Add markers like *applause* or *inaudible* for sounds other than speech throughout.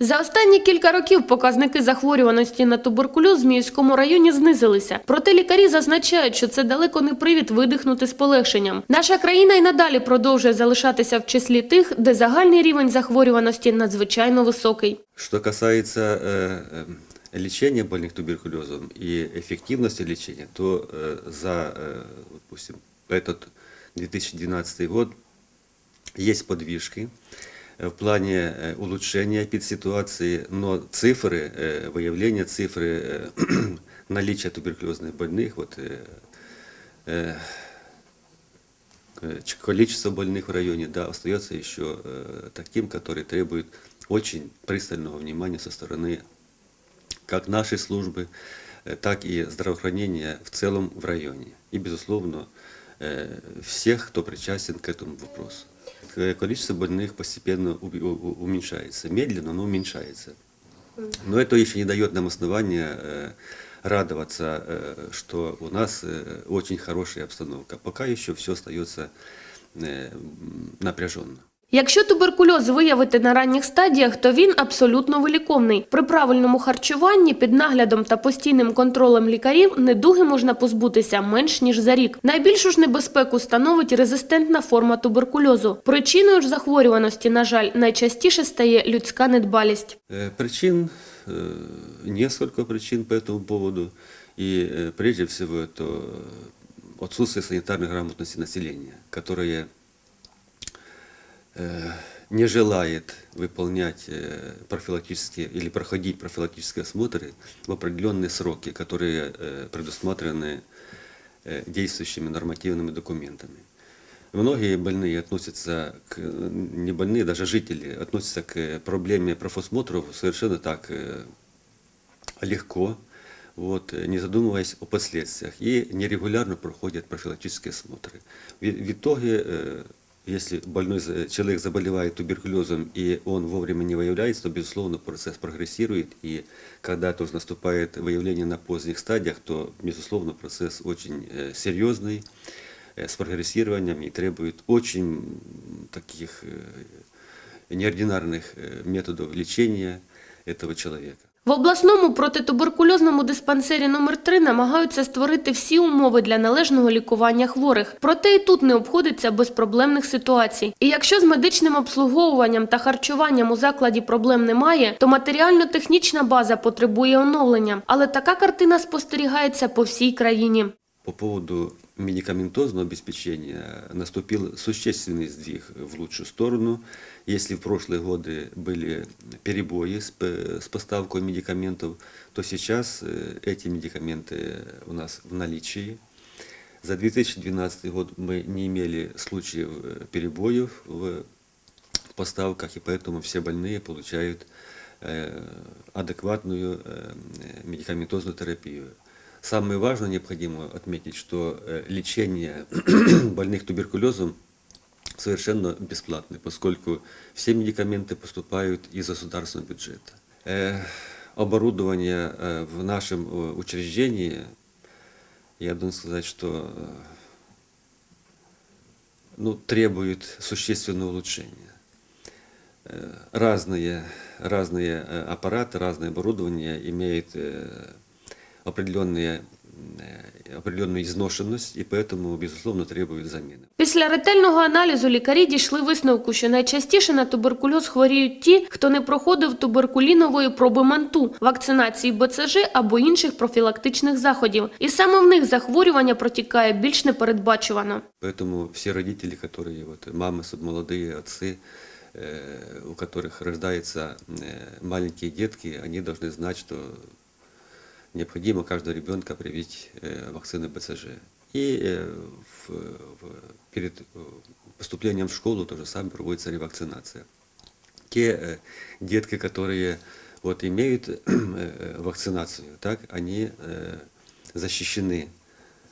За останні кілька років показники захворюваності на туберкульоз в Зміївському районі знизилися. Проте лікарі зазначають, що це далеко не привід видихнути з полегшенням. Наша країна й надалі продовжує залишатися в числі тих, де загальний рівень захворюваності надзвичайно високий. Что касается э, э, лечения больных туберкулезом и эффективности лечения, то э, за, э, допустим, этот 2012 год есть подвижки э, в плане э, улучшения эпидситуации, но цифры, э, выявление цифры э, *clears throat* наличия туберкулезных больных, вот, э, э, э, ч- количество больных в районе да, остается еще э, таким, который требует очень пристального внимания со стороны как нашей службы, э, так и здравоохранения в целом в районе. И, безусловно, э, всех, кто причастен к этому вопросу. Э, Количество больных постепенно у- у- уменьшается, медленно, но уменьшается. Но это еще не дает нам основания э, радоваться, э, что у нас э, очень хорошая обстановка. Пока еще все остается э, м, напряженно. Якщо туберкульоз виявити на ранніх стадіях, то він абсолютно виліковний. При правильному харчуванні під наглядом та постійним контролем лікарів недуги можна позбутися менш ніж за рік. Найбільшу ж небезпеку становить резистентна форма туберкульозу. Причиною ж захворюваності, на жаль, найчастіше стає людська недбалість. Э, Причин, э, несколько причин по этому поводу. И э, прежде всего это отсутствие санитарной грамотности населения, которое э, не желает выполнять э, профилактические или проходить профилактические осмотры в определенные сроки, которые э, предусмотрены э, действующими нормативными документами. Многие больные относятся к, не больные, даже жители, относятся к проблеме профосмотров совершенно так э, легко, вот, э, не задумываясь о последствиях, и нерегулярно проходят профилактические осмотры. В, в итоге, э, если больной человек заболевает туберкулезом и он вовремя не выявляется, то, безусловно, процесс прогрессирует, и когда тоже наступает выявление на поздних стадиях, то, безусловно, процесс очень э, серьезный, э, с прогрессированием и требует очень таких э, неординарных методов лечения этого человека. В обласному протитуберкульозному диспансері номер 3 намагаються створити всі умови для належного лікування хворих. Проте і тут не обходиться без проблемних ситуацій. І якщо з медичним обслуговуванням та харчуванням у закладі проблем немає, то матеріально-технічна база потребує оновлення. Але така картина спостерігається по всій країні. По поводу медикаментозного обеспечения наступил существенный сдвиг в лучшую сторону. Если в прошлые годы были перебои с, с поставкой медикаментов, то сейчас э, эти медикаменты у нас в наличии. За 2012 год мы не имели случаев э, перебоев в поставках, и поэтому все больные получают э, адекватную э, медикаментозную терапию. Самое важное, необходимо отметить, что э, лечение *clears throat* больных туберкулезом совершенно бесплатное, поскольку все медикаменты поступают из государственного бюджета. Э, Оборудование э, в нашем учреждении, я должен сказать, что ну, требует существенного улучшения. Разные, разные аппараты, разное оборудование имеют определенные, э, определенную изношенность и поэтому, безусловно, требует замены. Після ретельного аналізу лікарі дійшли висновку, що найчастіше на туберкульоз хворіють ті, хто не проходив туберкулінової проби манту, вакцинації БЦЖ або інших профілактичних заходів. І саме в них захворювання протікає більш непередбачувано. Поэтому все родители, которые, вот, мамы, соб- молодые отцы, э, у которых рождаются э, маленькие детки, они должны знать, что необходимо каждого ребенка привить э, вакцину БЦЖ. И э, в- в- перед э, поступлением в школу то же самое проводится ревакцинация. Те детки, которые вот, имеют вакцинацию, так, они защищены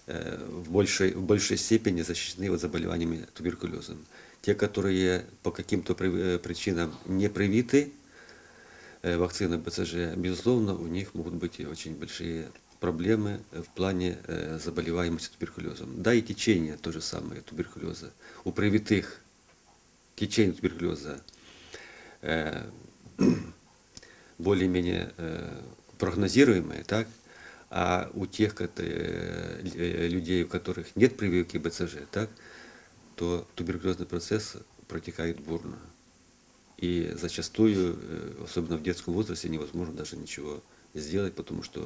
в большей, в большей степени защищены от заболеваниями туберкулезом. Те, которые по каким-то при- причинам не привиты э, вакциной БЦЖ, безусловно, у них могут быть очень большие проблемы в плане э, заболеваемости туберкулезом. Да, и течение то же самое туберкулеза. У привитых течение туберкулеза э, *clears throat* более-менее прогнозируемые, так? А у тех кот- э, людей, у которых нет прививки БЦЖ, так, то туберкулезный процесс протекает бурно. И зачастую, э, особенно в детском возрасте, невозможно даже ничего сделать, потому что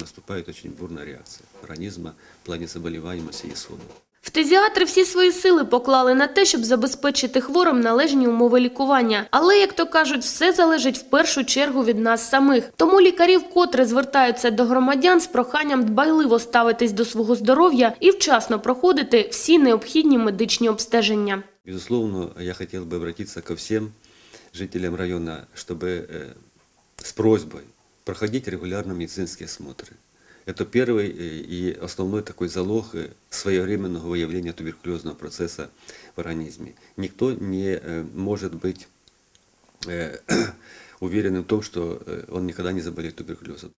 наступает очень бурная реакция организма в плане заболеваемости и исхода. Фтизіатри всі свої сили поклали на те, щоб забезпечити хворим належні умови лікування. Але, як то кажуть, все залежить в першу чергу від нас самих. Тому лікарі вкотре звертаються до громадян з проханням дбайливо ставитись до свого здоров'я і вчасно проходити всі необхідні медичні обстеження. Безусловно, я хотел бы обратиться ко всем жителям района, чтобы э, с просьбой проходить регулярно медицинские осмотры. Это первый э, и основной такой залог э, своевременного выявления туберкулезного процесса в организме. Никто не может быть *clears throat* уверенным в том, что он никогда не заболеет туберкулезом.